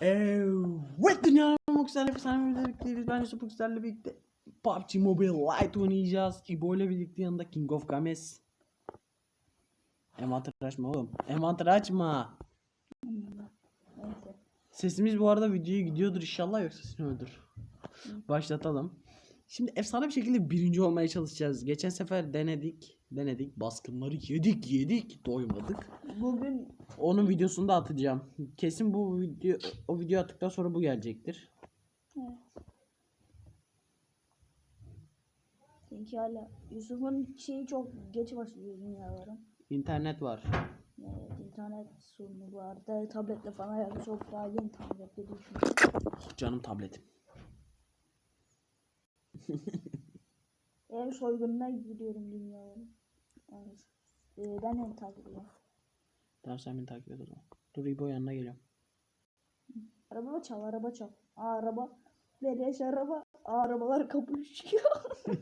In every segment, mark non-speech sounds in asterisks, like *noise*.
Evet dünyanın Moxer'le efsane birlikteyiz. Ben Yusuf Moxer'le birlikte PUBG Mobile Lite oynayacağız. İbo ile birlikte yanında King of Games. Envanter açma oğlum. Envanter açma. Sesimiz bu arada videoya gidiyordur inşallah yoksa seni öldür. Başlatalım. Şimdi efsane bir şekilde birinci olmaya çalışacağız. Geçen sefer denedik. Denedik. Baskınları yedik yedik. Doymadık. Bugün Onun videosunu da atacağım. Kesin bu video o video attıktan sonra bu gelecektir. evet. Çünkü hala Yusuf'un şeyi çok geç başlıyor dünyalara. İnternet var. Evet, internet sorunu vardı. Tabletle falan yani çok daha yeni tabletle düşün. Canım tabletim. *laughs* Ev soygununa gidiyorum dünyalara. Evet. Ee, ben de takip ediyorum. Tamam sen beni takip et o zaman. Dur İbo yanına geliyorum. Araba çal, araba çal. Aa, araba. Beleş araba. Aa, arabalar kapışıyor. *laughs*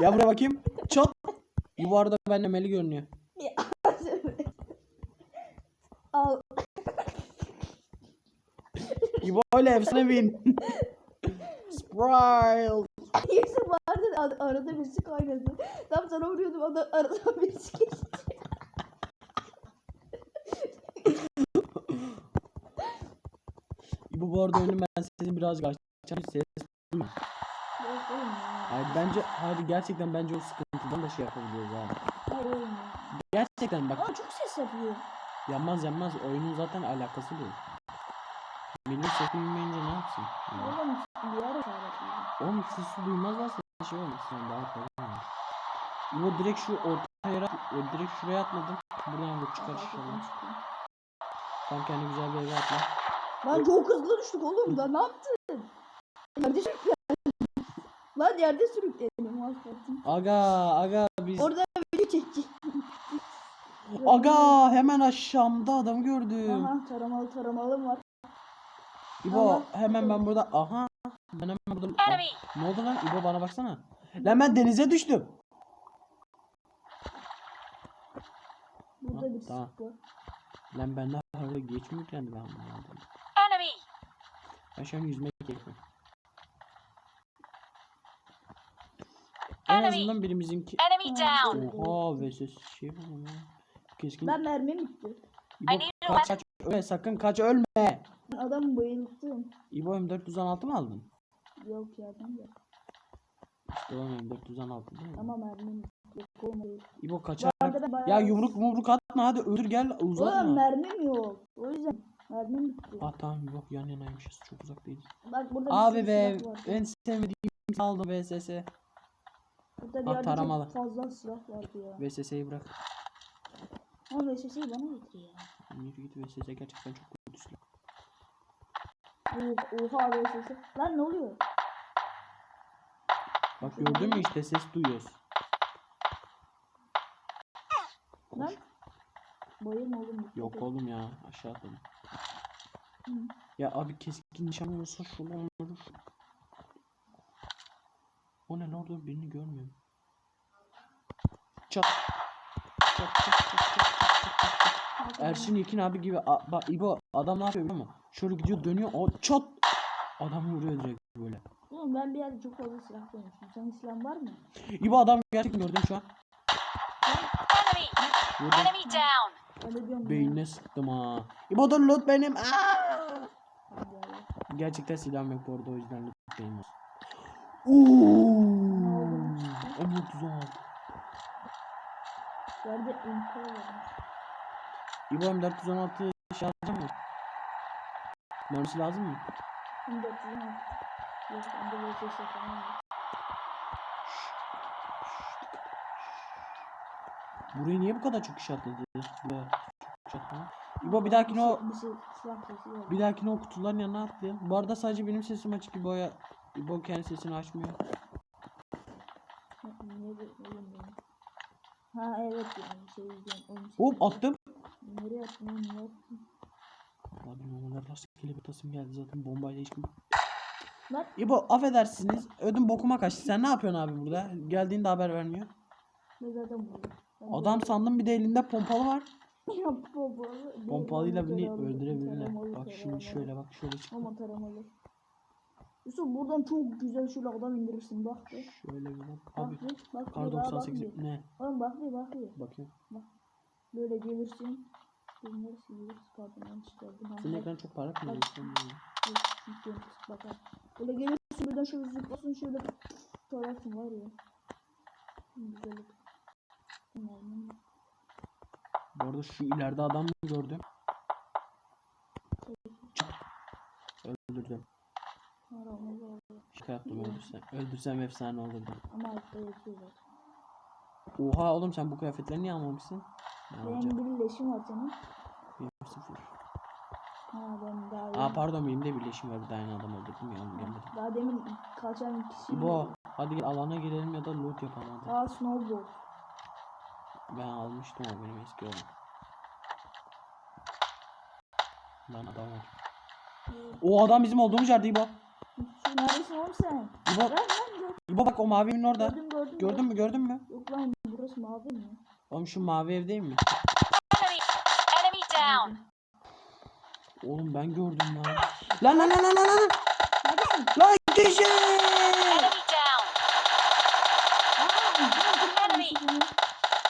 Ya buraya bakayım. Çat. Bu arada benimle Meli görünüyor. Al. İbo ile efsane win. *laughs* Sprite. Yusuf vardı ar- arada birisi kaynadı. Tam sana vuruyordum ada arada birisi geçti. İbo bu arada önüm ben senin birazcık açacağım. Ses ya. Hayır bence hayır gerçekten bence o sıkıntıdan da şey yapabiliyoruz ha. Hayır oğlum ya. Gerçekten bak Aa çok ses yapıyor. yanmaz yanmaz oyunun zaten alakası değil. Millet sesini bilmeyince ne yapsın? Yani. Oğlum bir ara. Oğlum sesi duymazlarsa şey olmaz yani daha kolay. İbo direkt şu orta yere o direkt şuraya atladım. Buradan vur çıkar inşallah. Tam kendi güzel bir eve atla. Lan çok hızlı düştük oğlum da ne yaptın? *laughs* Yerde sürükledim. Lan yerde. Mahvettim. Aga aga biz Orada video çekeceğim. *laughs* aga hemen aşağımda adamı gördüm. Aha taramalı taramalım var. İbo hemen ben burada aha ben hemen burada! Ah, ne oldu lan İbo bana baksana. Lan ben denize düştüm. Burada Ha, bir tamam. var. Lan ben daha orada geç mi yüklendi ben anlamadım. Enemy! Ben şu an yüzmeye keyfim. En azından birimizinki Enemy down! Oha ve ses şey bu ya. Keskin. Ben mermim bitti. İbo, kaç kaç ölme sakın kaç ölme. Ben adamı bayılttım. İbo M416 mı aldın? Yok ya ben de. İşte oğlum M416 değil mi? Ama mermim yok olmadı. İbo kaçar. Bu arada ben bayağı- Ya yumruk mumruk atma hadi öldür gel Oğlum uzatma. mermim yok. O yüzden mermim bitti. Ah tamam İbo yan yanaymışız çok uzak değiliz. Bak burada bir Abi sürü be silah var. en sevmediğim silah aldım VSS. Burada bir yerde taramalı. çok fazla silah vardı ya. VSS'yi bırak. Ama VSS'yi bana getir ya. Yürü git VSS gerçekten çok kötü silah. Oh- Oha VSS. Lan ne oluyor? Bak gördün mü işte ses duyuyoruz. Lan. Bayım oğlum. Yok oğlum ya aşağı. Hı. Ya abi keskin nişan olsa şunu şu- O ne lan orada birini görmüyorum. Çat çat çat çat çat çat çat. Ersin Yekin abi gibi A- bak İbo adam ne yapıyor biliyor musun? Şöyle gidiyor dönüyor o çat. Adam vuruyor direkt böyle. Oğlum ben bir yerde çok fazla silah koymuştum. Senin silahın var mı? İbo adam gerçekten gördüm şu an. Enemy! Vurdum. Enemy down! Öyle diyorum. Beynine sıktım ha. İbo dur loot benim. Aa! Gerçekten silahım yok bu arada o yüzden loot benim olsun. Ooo. M416. Yerde info var. İbo M416 şey alacak mı? Mermisi lazım mı? 1400 mü? Yok bende VSS falan var. Buraya niye bu kadar çok atladı? Atladı. İbo bir dahakine o Bir şey var. bir dahakine o kutuların yanına atlayalım. Bu arada sadece benim sesim açık İbo'ya İbo kendi sesini açmıyor. Ha evet yani şey şey Hop attım. Nereye attın oğlum ne Abi normalde rastgele bir tasım geldi zaten bombayla hiç Lan İbo affedersiniz ödüm bokuma kaçtı. Sen ne yapıyorsun abi burada? Geldiğinde haber vermiyor. ne zaten burada. Ben Adam sandım bir de elinde pompalı var. Ya değil, Pompalıyla ama beni öldürebilirler. taramalı, Bak şimdi şöyle bak şöyle çık. Ama taramalı. Yusuf buradan çok güzel şöyle adam indirirsin bak bir. Şöyle bir bak. Bak Abi bir. Bak bir. kar daha bak 98 bir. ne? Oğlum bak bir bak bir. Bakayım. Böyle gelirsin. Bunları siliriz. Pardon yanlış geldim. Ha, Senin ekran çok parlak mı? Bak, çünkü bakar. Böyle gelirsin birden şöyle zıplasın şöyle tararsın var ya. Güzel olur. Umarım. Bu arada şu ileride adam gördüm. Çık. Öldürdüm. Şaka yaptım öldürsem. Öldürsem efsane olurdu. Ama altta yatıyor zaten. Oha oğlum sen bu kıyafetleri niye almamışsın? Benim bir leşim var senin. 1-0. Ha ben daha Aa pardon benim de birleşim var bir tane adam öldürdüm ya onu görmedim. Daha demin kaçan kişi. İbo hadi gel alana girelim ya da loot yapalım hadi. Aa snowboard. Ben almıştım o benim eski olan. Lan adam var. O adam bizim olduğumuz yerde İbo. Şu neredesin oğlum sen? İbo, Lan. İbo bak o mavi evin orada. Gördüm gördüm. Gördün mü gördün mü? Yok lan burası mavi mi? Oğlum şu mavi ev değil mi? Enemy. Enemy down. Oğlum ben gördüm lan. Lan lan lan lan lan lan. Lan kişi.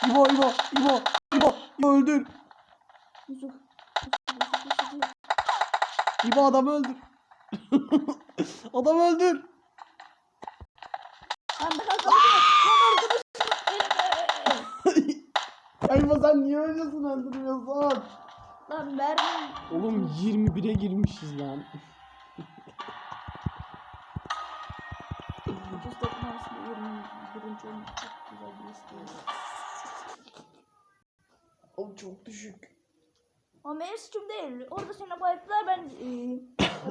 İbo İbo İbo İbo İbo öldür. İbo adamı öldür. *laughs* adamı öldür. Lan ben arkadaşım. Lan arkadaşım. İbo sen niye öylesini öldürüyorsun? Lan mermi. Oğlum 21'e girmişiz lan. Ucuz takım arasında 21. olmak çok güzel bir isteğim. Oğlum çok düşük. Ama benim suçum değil. Orada seni bayattılar ben e,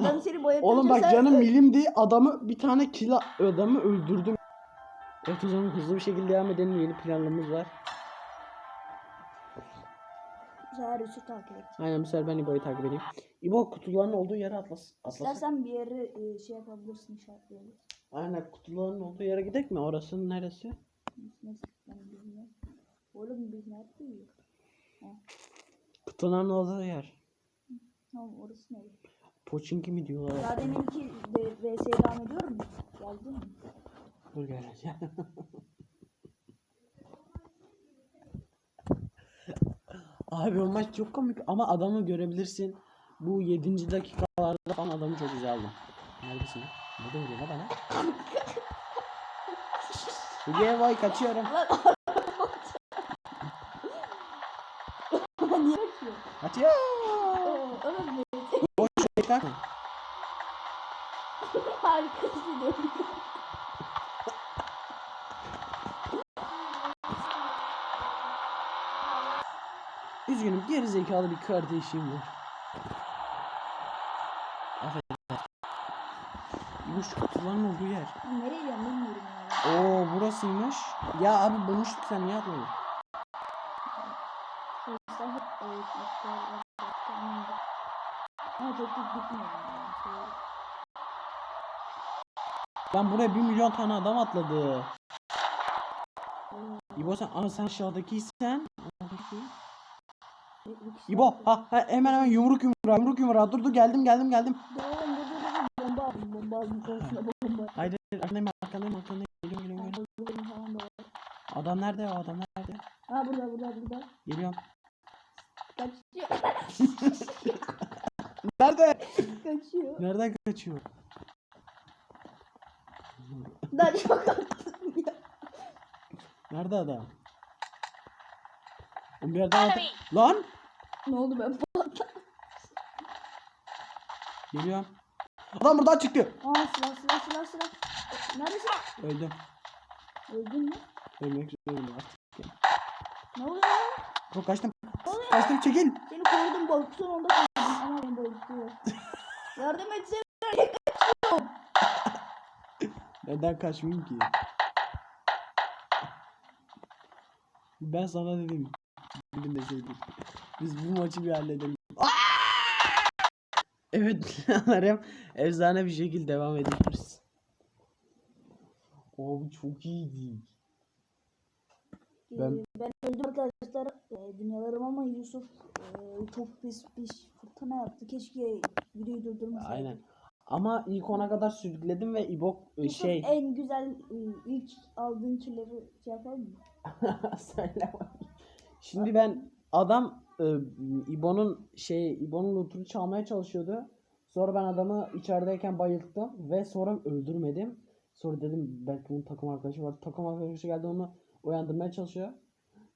adam seni *laughs* bayatınca Oğlum bak canım milimdi adamı bir tane kila adamı öldürdüm. Evet o zaman hızlı bir şekilde devam edelim yeni planlarımız var. Sefer Yusuf takip et. Aynen bu sefer ben İbo'yu takip edeyim. İbo kutuların olduğu yere atlas. atlas. İstersen bir yere e, şey yapabilirsin işaretleyelim. Aynen kutuların olduğu yere gidelim mi? Orası neresi? Neyse ben bilmiyorum. Oğlum biz neredeyiz? Kutuların olduğu yer. Tamam orası ne? Poçinki mi diyorlar? Daha deminki de VS devam ediyor mu? Geldin mi? Dur geleceğim. *laughs* Abi o maç çok komik ama adamı görebilirsin. Bu 7. dakikalarda falan adamı çok güzel aldım. Neredesin? Ne vuruyor lan bana? Hediye boy kaçıyorum. Niye? Kaçıyor. Ne? Boş bekler mi? Harikasın Üzgünüm geri zekalı bir kardeşim var. Affedersin. Şu kutuların olduğu yer. Nereye gidiyorum bilmiyorum ya. Oo burasıymış. Ya abi bulmuştuk sen niye atmadın? Tamam. Ama çok buraya bir milyon tane adam atladı. İbo sen ama sen aşağıdakiysen. İbo ha, ha hemen hemen yumruk yumruğa yumruk yumruğa dur dur geldim geldim geldim. Dur oğlum dur dur dur. Bomba aldım. Bomba aldım. Konusuna bomba. Haydi arkandayım arkandayım arkandayım geliyorum geliyorum geliyorum. Adam nerede o adam nerede? Ha burada burada burada. Geliyorum. Kaçıyor. *laughs* Nerede? Kaçıyor. Nereden kaçıyor? Lan çok. Nerede adam? Oğlum bir yerden at- Enemy. Lan! Ne oldu ben patladım. Geliyorum. Adam buradan çıktı. Aa silah silah silah silah. Neredesin? Öldüm. Öldün mü? Ölmek üzereyim artık. Ne oluyor ya? Çok kaçtım. Ne oluyor? Kaçtım çekil. Seni korudum balık son onda korudum ama beni balıklıyor. Yardım etsene. Neden kaçmayayım ki? Ben sana dedim. Bugün deseydim. Biz bu maçı bir halledelim. *laughs* Evet planlarım efsane bir şekilde devam ediyoruz. Abi çok iyiydi. Ben- Ee, ben öldüm arkadaşlar. Ee, dünyalarım ama Yusuf e, çok pis bir fırtına yaptı. Keşke videoyu durdurmasaydı. Aynen. Ama ilk ona kadar sürükledim ve İbo e, Yusuf şey en güzel e, ilk aldığın killeri şey yapar mı? *laughs* Söyle. Şimdi ben adam e, İbo'nun şey İbo'nun lootunu çalmaya çalışıyordu. Sonra ben adamı içerideyken bayılttım ve sonra öldürmedim. Sonra dedim belki bunun takım arkadaşı var. Takım arkadaşı geldi onu uyandırmaya çalışıyor.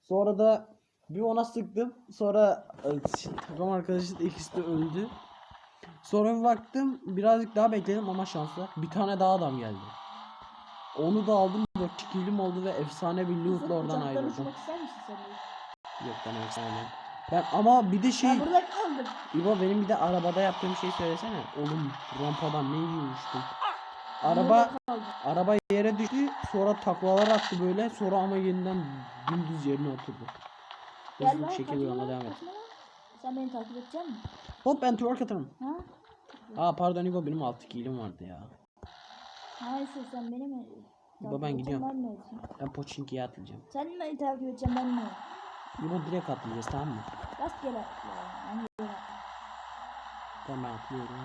Sonra da bir ona sıktım. Sonra e, şey, takım arkadaşı da ikisi de öldü. Sonra bir baktım birazcık daha bekledim ama şanslı. Bir tane daha adam geldi. Onu da aldım. 4 kilim oldu ve efsane bir lootla oradan ayrıldım. uçmak ister misin sen? Yok ben efsane. Ben ama bir de şey Ben burada kaldım. İbo benim bir de arabada yaptığım şey söylesene. Oğlum rampadan ne uçtum. Ben Araba araba yere düştü. Sonra taklalar attı böyle. Sonra ama yeniden dümdüz yerine oturdu. Hızlı bir şekilde yoluna devam et. Sen beni takip edecek misin? Hop ben twerk atarım. Ha? Aa pardon İbo benim 6 kilim vardı ya. Ha Yusuf sen beni mi? İbo, ben gidiyorum. Ben? Ben Pochinki'ye atlayacağım. Sen mi takip edeceksin ben mi? İbo direkt atlayacağız tamam mı? Rastgele atla atla? Tamam atlıyorum.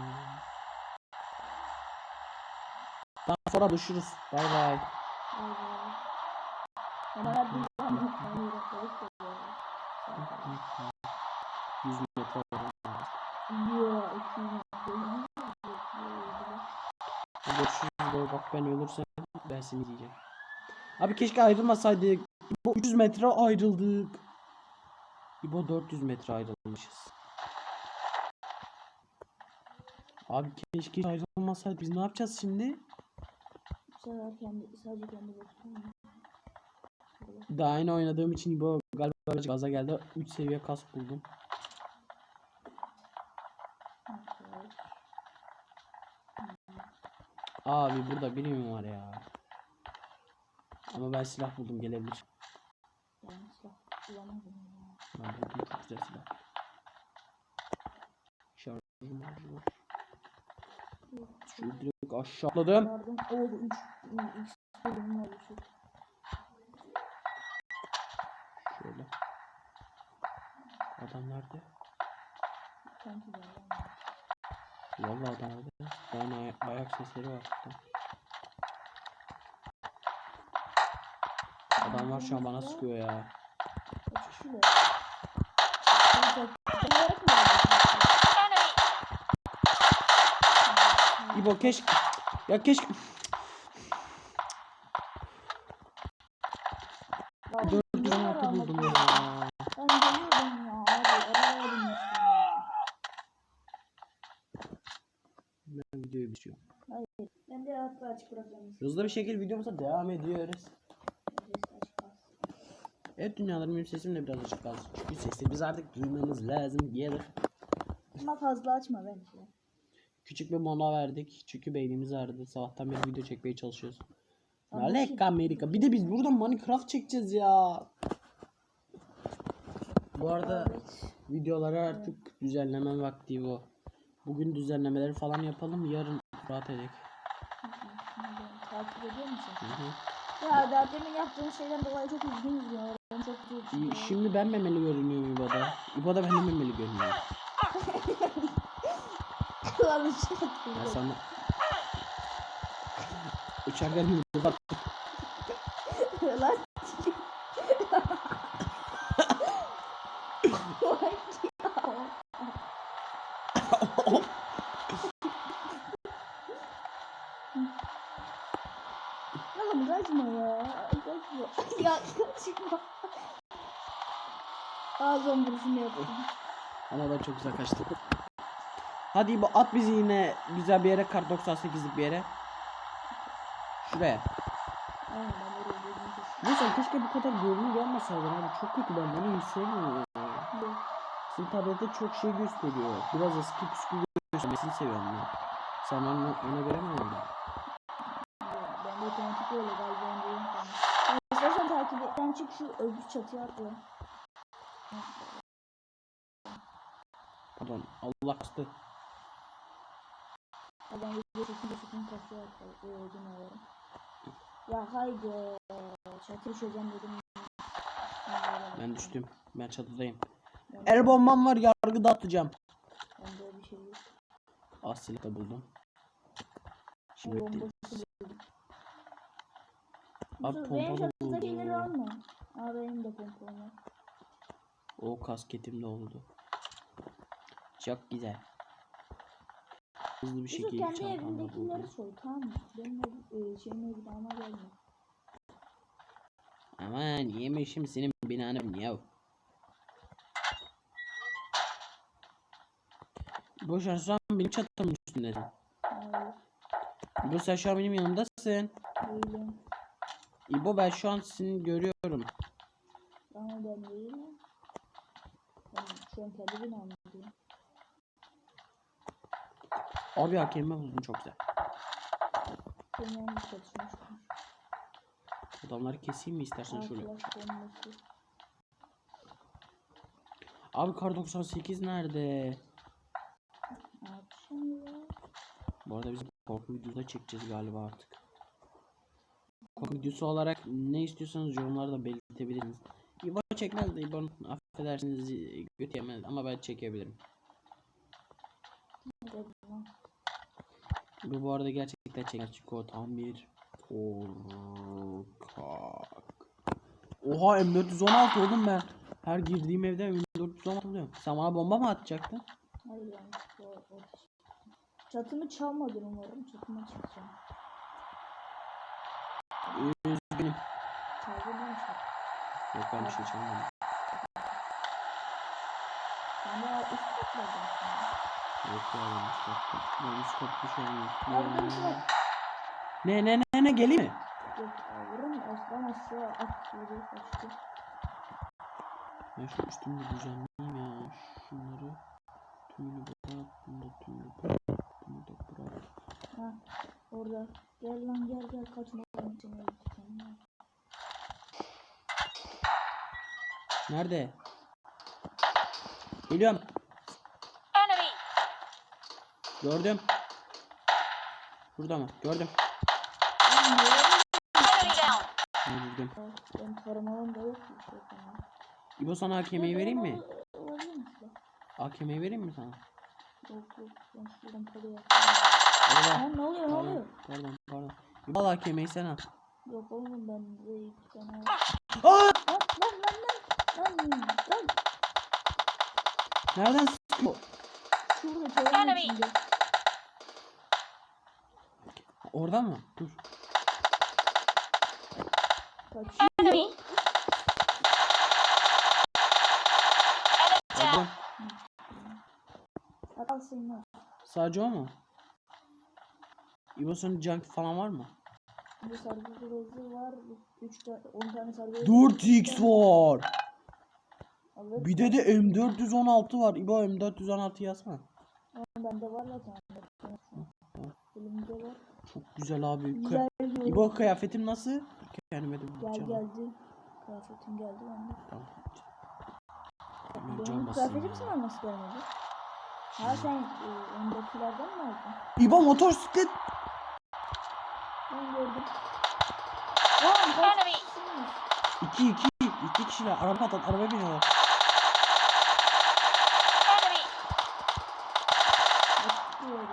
Daha sonra buluşuruz. Bay bay. Vay be. Bana bir tane tane yere koyup da ya. 100 metre var. Yo, iki metre. Görüşürüz İbo. Bak ben ölürsem ben seni yiyeceğim. Abi keşke ayrılmasaydık. İbo 300 metre ayrıldık. İbo 400 metre ayrılmışız. Abi keşke ayrılmasaydık. Biz ne yapacağız şimdi? Bu kendi, sadece kendi başına. Daha yeni oynadığım için İbo galiba birazcık gaza geldi. 3 seviye kask buldum. Abi burada biri mi var ya? Ama ben silah buldum gelebilir. Ben silah bulamadım ya. Ben buldum çok güzel silah. Şarjım var. Şu direkt aşağı atladım. Yardım oldu 3 3 bölüm oldu şu. Şöyle. Adam nerede? Sanki. Vallahi adam nerede? Ben ay- ayak sesleri var. Adam var şu an bana sıkıyor ya. Aldın? Enemy! İbo keşke ya keşke Ya, 416 buldum ya. Ben geliyordum ya abi. Arabaya binmiştim ya. Ben videoyu bitiriyorum. Hayır. Ben de hatta açık bırakıyorum. Hızlı bir şekilde videomuza devam ediyoruz. Evet dünyalarım benim sesim de biraz açık kalsın. Çünkü sesi biz artık duymamız lazım gelir. Ama fazla açma bence. Küçük bir mola verdik. Çünkü beynimiz ağrıdı. Sabahtan beri video çekmeye çalışıyoruz. Alek Amerika. Bir de biz burada Minecraft çekeceğiz ya. Bu arada Evet. videoları artık düzenleme vakti bu. Bugün düzenlemeleri falan yapalım. Yarın rahat edek. Takip ediyor musun? Hı hı. Ya daha demin yaptığın şeyden dolayı çok üzgünüz ya. Çok düşünüyorum. Şimdi ben memeli görünüyorum İbo'da. İbo'da ben de memeli görünüyor. Lan bir şey Ya sana... Uçarken yumurta Lan. Oğlum kaçma ya. Kaçma. ya kaçma. Ağzım vuruşunu yaptım. Ama ben çok güzel kaçtım. Hadi İbo at bizi yine güzel bir yere kar 98'lik bir yere. Şuraya. Aynen ben oraya girdim kesin. Neyse keşke bu kadar görünüm gelmeseydin abi. Çok kötü ben bunu hiç sevmiyorum. Yok. Sizin tablette çok şey gösteriyor. Biraz eski püskü göstermesini seviyorum ben. Sen ona, ona oldun? Ben de otomatik öyle galiba İstersen takip et. Sen çık şu öbür çatıya atla. Pardon Allah kastı. Ben video kasaya atla. Öldüm ağlarım. Ya haydi. Çatı düşeceğim dedim. Ben düştüm. Ben çatıdayım. Ben, El bombam var yargı dağıtacağım. bende bir şey yok. Az silah da buldum. Şimdi buldum. Abi Yusuf, benim pompalı çatıdakileri buldum. alma. Aa benim de pompalım var. O kasketim de oldu. Çok güzel. Hızlı bir Yusuf şekilde kendi çantamda evindekileri soy tamam mı? Benim ev, e, şeyin evine ama gelme. Aman yemişim senin binanı ya. Boş ver şu an benim çatımın üstündesin. Hayır. Bu sen şu an benim yanımdasın. Değilim. İbo ben şu an seni görüyorum. Ama ben değilim. Ben şu an kendi binamdayım. Abi hakemi buldum çok güzel. Adamları keseyim mi istersen şöyle. Abi kar 98 nerede? Bu arada biz korku videosu da çekeceğiz galiba artık. Korku videosu olarak ne istiyorsanız yorumlarda belirtebilirsiniz. İbo çekmez de İbo'nun affedersiniz e, götü yemez ama ben çekebilirim. İbo bu arada gerçekten çeker çünkü o tam bir korkak. Oha M416 oğlum ben. Her girdiğim evde M416 buluyorum. Sen bana bomba mı atacaktın? Hayır ateş. Çatımı çalmadın umarım. Çatıma çıkacağım. Üzgünüm. Çaldın mı? Yok ben bir şey çalmadım. Ben de üst katladım. Yok ya yanlış yaptım. Yanlış dur şuna. Ne ne ne ne geleyim mi? Yok alırım. Aslan aşağı at. Yürü kaçtı. Ben şu üstümde düzenleyeyim ya. Şunları tümünü bırak. Bunu da tümünü bırak. Bunu da bırak. Ha orada. Gel lan gel gel kaçma. Nerede? Geliyorum. Gördüm. Burada mı? Gördüm. Gördüm. Ben taramalım da yok bir şey falan. İbo sana AKM'yi vereyim mi? AKM'yi vereyim mi sana? Yok yok. Ben şuradan parayı. Lan ne oluyor ne oluyor? Pardon, pardon. İbo al AKM'yi sen al. Yok oğlum ben de iki tane var. Aa! Lan lan lan lan lan. Nereden sıkıyor? Şurada Enemy. içinde. Orada mı? Dur. Kaçıyor. Lan. Sadece o mu? İbo senin junk falan var mı? Bir var. 3 tane 10 tane sargı 4x var. Bir de de M416 var. İbo M416 yazsana. Bende var zaten. Elimde var. Çok güzel abi. Kı- Güzel diyorum. İbo kıyafetim nasıl? Kendime de Gel bakacağım. geldi. Kıyafetin geldi bende. Tamam. Benim basayım kıyafetim ya. sana nasıl gelmedi? Ha sen e, öndekilerden mi aldın? İbo motosiklet. Ben gördüm. Aa, kaç Enemy. kişisiniz? 2 2 2 kişiler araba patlat arabaya biniyorlar. Enemy!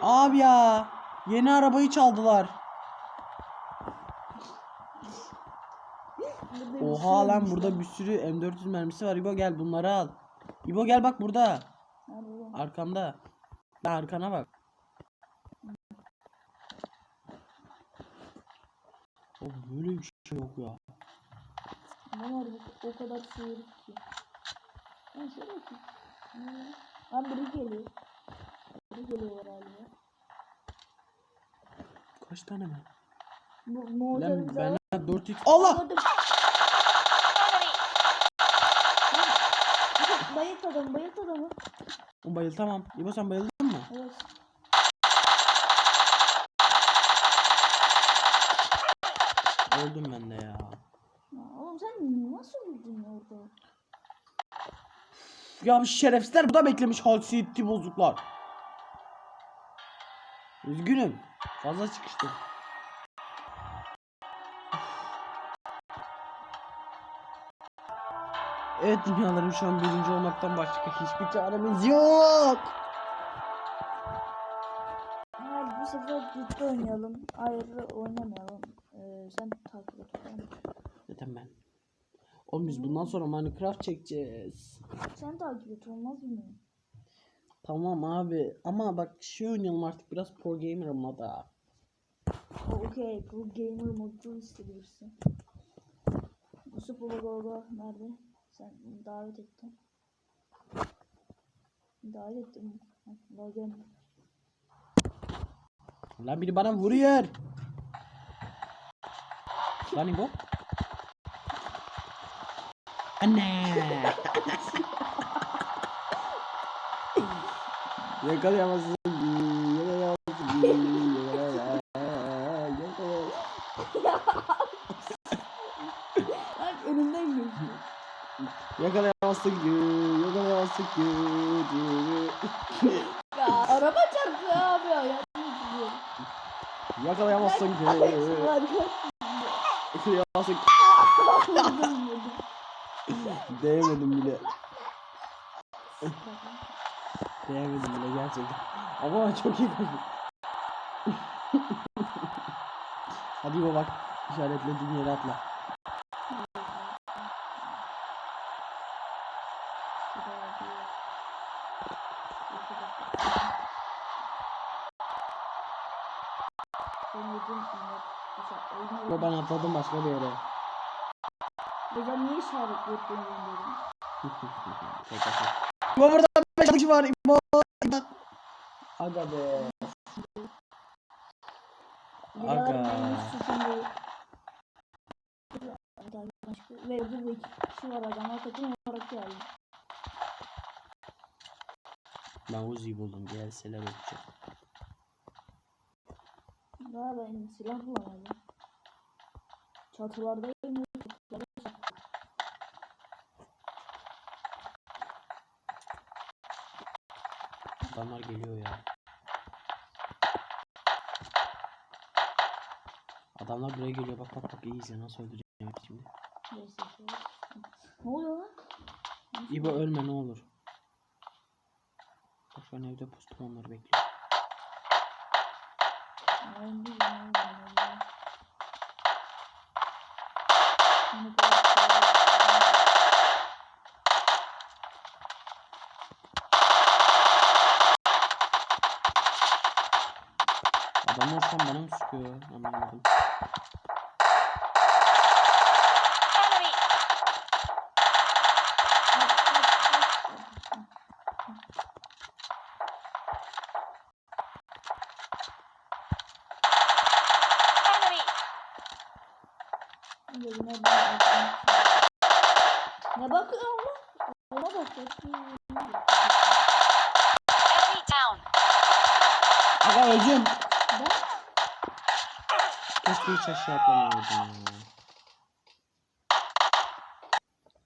Abi ya. Yeni arabayı çaldılar. Oha lan burada bir sürü M400 mermisi var. İbo gel bunları al. İbo gel bak burada. Arkamda. Lan arkana bak. O böyle bir şey yok ya. Ne var bu o kadar sığırık ki. Ben şöyle. Ne? Lan biri geliyor. Biri geliyor galiba. Kaç tane mi? Bu Lan ben 4x. Allah! Bayılt adamı bayılt adamı. O bayıl tamam. İbo sen bayıldın mı? Evet. Öldüm ben de ya. Ya oğlum sen nasıl öldün orada? Ya bir şerefsizler burada beklemiş haysiyetli bozuklar. Üzgünüm. Fazla çıkıştı. Evet dünyaların şu an birinci olmaktan başka hiçbir çaremiz yok. Hayır bu sefer ciddi oynayalım. Ayrı oynamayalım. Ee, sen takip et. Zaten ben. Oğlum biz bundan sonra Minecraft çekeceğiz. Sen takip et olmaz mı? Tamam abi ama bak şey oynayalım artık biraz pro gamer moda. Okey. Bu gamer modu isteyebilirsin. Yusuf Baba Gogo nerede? Sen davet ettin. Davet ettim. Ha, Daha gelmedi. Lan biri bana vuruyor. Lan İbo. Anne. Yakalayamazsın. Yakalayamazsın. *laughs* Yakalayamazsın. Lan önümden geçti. Yakalayamazsın. Yakalayamazsın. Ya araba çarptı abi ya. Yardım ediyorum. Yakalayamazsın. Yakalayamazsın. Değmedim bile. Değmedim bile gerçekten. Ama *laughs* çok iyi koştum. Hadi İbo bak. İşaretlediğin yere atla. İbo ben atladım başka bir yere. Hocam niye işaret yapıyorsun dedim. *laughs* İbo burada 5 kişi var. Aga be. Aga. Ve burada bir iki kişi var adamlar takım olarak geldi. Ben Uzi'yi buldum. Gelseler öpeceğim. Daha ben silah bulamadım. Çatılardayım. çatılarda çat- Adamlar geliyor ya. Adamlar buraya geliyor. Bak bak bak iyi izle nasıl öldüreceğim şimdi. Neyse, şöyle. Ne oluyor lan? İbo ölme ne olur. Bak an evde pustum onları bekliyor. Ben bir An bana mı sıkıyor? Anlamadım. Nereden bakıyorsun? Ne bakıyorsun. Aga öleceğim. Keşke hiç aşağı atlamayaydım ya.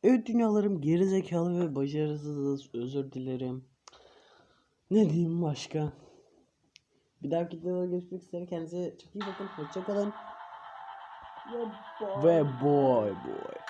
Evet dünyalarım gerizekalı ve başarısızız. Özür dilerim. Ne diyeyim başka? Bir dahaki videoda görüşmek üzere. Kendinize çok iyi bakın. Hoşçakalın. Ve boy. Boy boy.